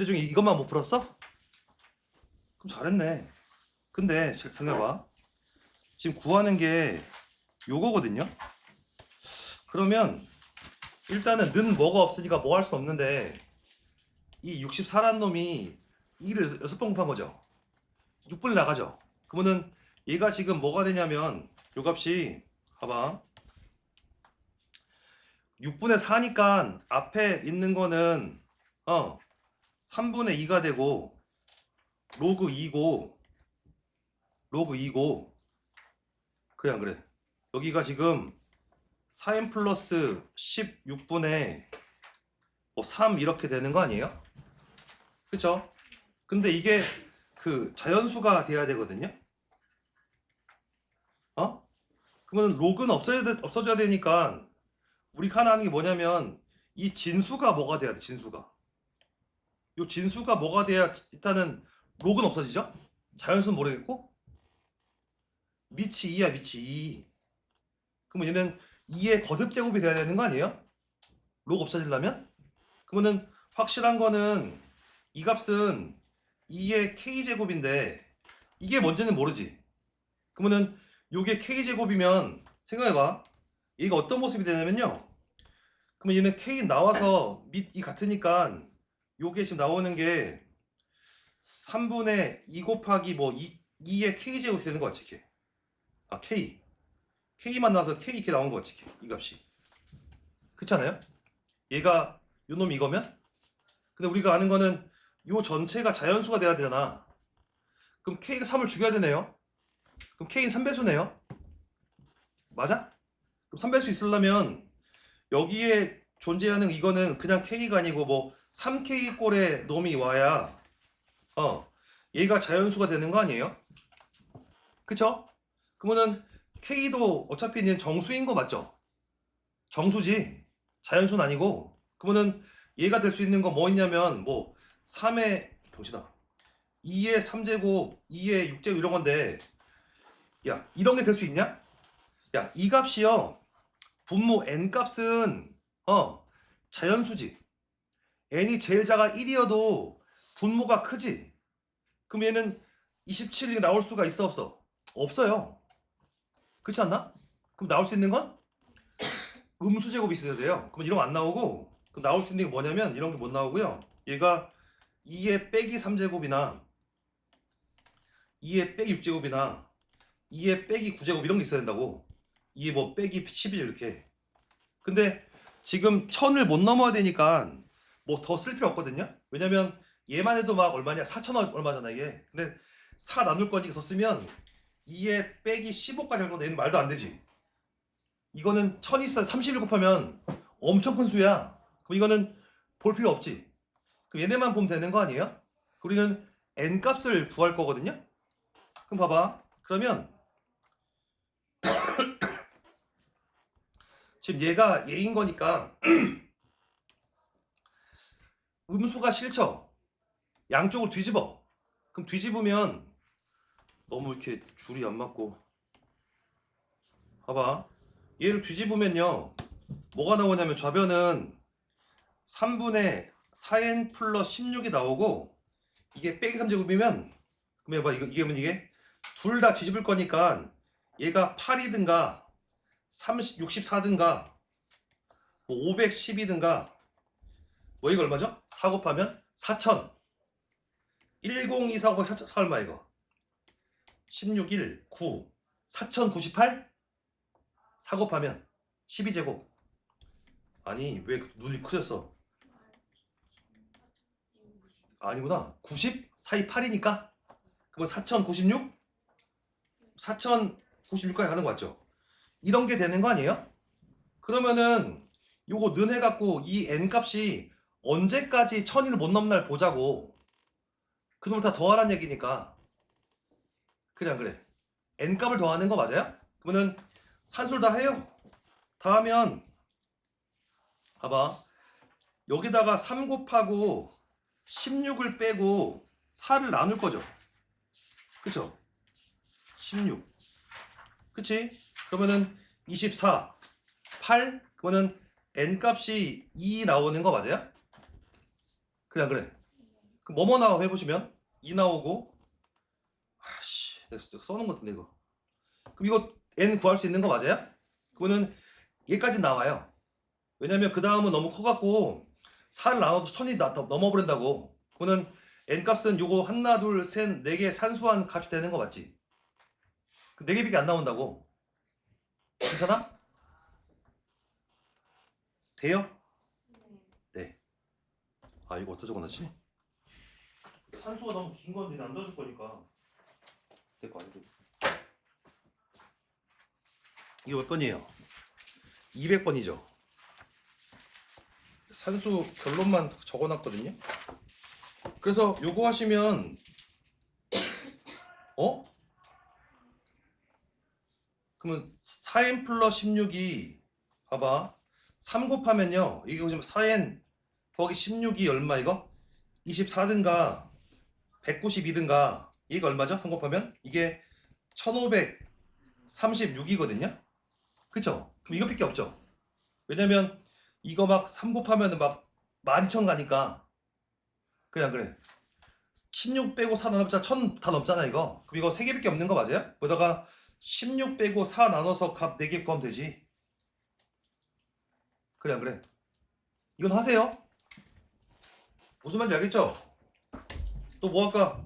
문제 중에 이것만 못 풀었어? 그럼 잘했네. 근데 잘 생각해봐. 지금 구하는 게 요거거든요. 그러면 일단은 는 뭐가 없으니까 뭐 할 수 없는데 이 64란 놈이 2를 6번 곱한 거죠. 6분을 나가죠. 그러면은 얘가 지금 뭐가 되냐면 요 값이 봐봐. 6분의 4니까 앞에 있는 거는 어 3분의 2가 되고 로그 2고 로그 2고 그래 안 그래 여기가 지금 4n 플러스 16분의 뭐3 이렇게 되는 거 아니에요? 그쵸? 근데 이게 그 자연수가 돼야 되거든요 어? 그러면 로그는 없어야 돼, 없어져야 되니까 우리가 하나 하는 게 뭐냐면 이 진수가 뭐가 돼야 돼 진수가 요 진수가 뭐가 돼야 일단은 로그는 없어지죠? 자연수는 모르겠고 미치 2야 미치 2 그러면 얘는 2의 거듭 제곱이 돼야 되는 거 아니에요? 로그 없어지려면? 그러면은 확실한 거는 이 값은 2의 k 제곱인데 이게 뭔지는 모르지 그러면은 요게 k 제곱이면 생각해봐 얘가 어떤 모습이 되냐면요 그러면 얘는 k 나와서 밑이 같으니까 요게 지금 나오는 게 3분의 2 곱하기 뭐 2, 2의 k 제곱이 되는 거 같지 이게. 아 k. k만 나와서 k 이렇게 나오는 거 같지 이게, 이 값이. 그렇지 않아요? 얘가 요 놈이 이거면? 근데 우리가 아는 거는 요 전체가 자연수가 돼야 되잖아. 그럼 k가 3을 죽여야 되네요. 그럼 k는 3배수네요. 맞아? 그럼 3배수 있으려면 여기에 존재하는 이거는 그냥 k가 아니고 뭐 3k 꼴의 놈이 와야 어 얘가 자연수가 되는 거 아니에요? 그쵸? 그러면은 k도 어차피 정수인 거 맞죠? 정수지 자연수는 아니고 그러면은 얘가 될 수 있는 거 뭐 있냐면 뭐 3의 병신아 2의 3제곱 2의 6제곱 이런 건데 야 이런 게 될 수 있냐? 야 이 값이요 분모 n 값은 어 자연수지 n이 제일 작아 1이어도 분모가 크지. 그럼 얘는 27이 나올 수가 있어 없어? 없어요. 그렇지 않나? 그럼 나올 수 있는 건 음수 제곱이 있어야 돼요. 그럼 이런 거 안 나오고 그럼 나올 수 있는 게 뭐냐면 이런 게 못 나오고요. 얘가 2의 빼기 3제곱이나 2의 빼기 6제곱이나 2의 빼기 9제곱 이런 게 있어야 된다고. 2의 뭐 빼기 11 이렇게. 근데 지금 1000을 못 넘어야 되니까 뭐 더 쓸 필요 없거든요. 왜냐면 얘만 해도 막 얼마냐? 4천 얼마잖아 이게. 근데 4 나눌 거니까 더 쓰면 2에 빼기 15까지 할 건데 얘는 말도 안 되지. 이거는 1024 31 곱하면 엄청 큰 수야. 그럼 이거는 볼 필요 없지. 그럼 얘네만 보면 되는 거 아니에요? 우리는 n 값을 구할 거거든요. 그럼 봐봐. 그러면 지금 얘가 얘인 거니까 음수가 싫죠? 양쪽을 뒤집어. 그럼 뒤집으면 너무 이렇게 줄이 안 맞고. 봐봐. 얘를 뒤집으면요. 뭐가 나오냐면 좌변은 3분의 4n 플러스 16이 나오고 이게 빼기 3제곱이면 그럼 해봐. 이게 뭐 이게? 둘 다 뒤집을 거니까 얘가 8이든가 30, 64든가 뭐 512든가 뭐 이거 얼마죠? 4 곱하면 4000 1024 곱하기 4 얼마 이거? 16, 1, 9 4098 4 곱하면 12제곱. 아니 왜 눈이 커졌어? 아니구나. 90 사이 8이니까? 그러면 4096 4096까지 가는 거 맞죠? 이런 게 되는 거 아니에요? 그러면은 요거 는 해갖고 이 n 값이 언제까지 1000을 못 넘는 날 보자고. 그놈을 다 더하란 얘기니까. 안 그래? N 값을 더하는 거 맞아요? 그러면은 산술 다 해요. 다 하면 봐봐. 여기다가 3 곱하고 16을 빼고 4를 나눌 거죠. 그쵸? 16 그치? 그러면은 24 8 그러면은 n 값이 2 나오는 거 맞아요? 그래 안 그래 그 뭐뭐 나와 해보시면 2 나오고 아씨 내가 써놓은 것 같은데 이거 그럼 이거 n 구할 수 있는 거 맞아요? 그거는 얘까지 나와요 왜냐면 그 다음은 너무 커갖고 4를 나눠도 천이 나- 넘어버린다고 그거는 n 값은 요거 하나 둘셋네 개 산수한 값이 되는 거 맞지? 그 4개밖에 안 나온다고 괜찮아? 돼요? 네. 아 이거 어디다 적어놨지? 산수가 너무 긴 건데 남겨줄 거니까 될거 아니고 이거 몇 번이에요? 200번이죠 산수 결론만 적어놨거든요 그래서 요거 하시면 어? 그러면 4n 플러스 16이 봐봐 3 곱하면요 이게 보시면 4n 더하기 16이 얼마 이거? 24든가 192든가 이게 얼마죠? 3 곱하면 이게 1536이거든요 그쵸? 그럼 이것밖에 없죠 왜냐면 이거 막 3 곱하면 막 12,000 가니까 그냥 그래 16 빼고 4 나눠봤자 1000 다 넘잖아 이거 그럼 이거 3개밖에 없는 거 맞아요? 거기다가 16 빼고 4 나눠서 값 4개 구하면 되지 그래 안 그래 이건 하세요 무슨 말인지 알겠죠? 또 뭐 할까?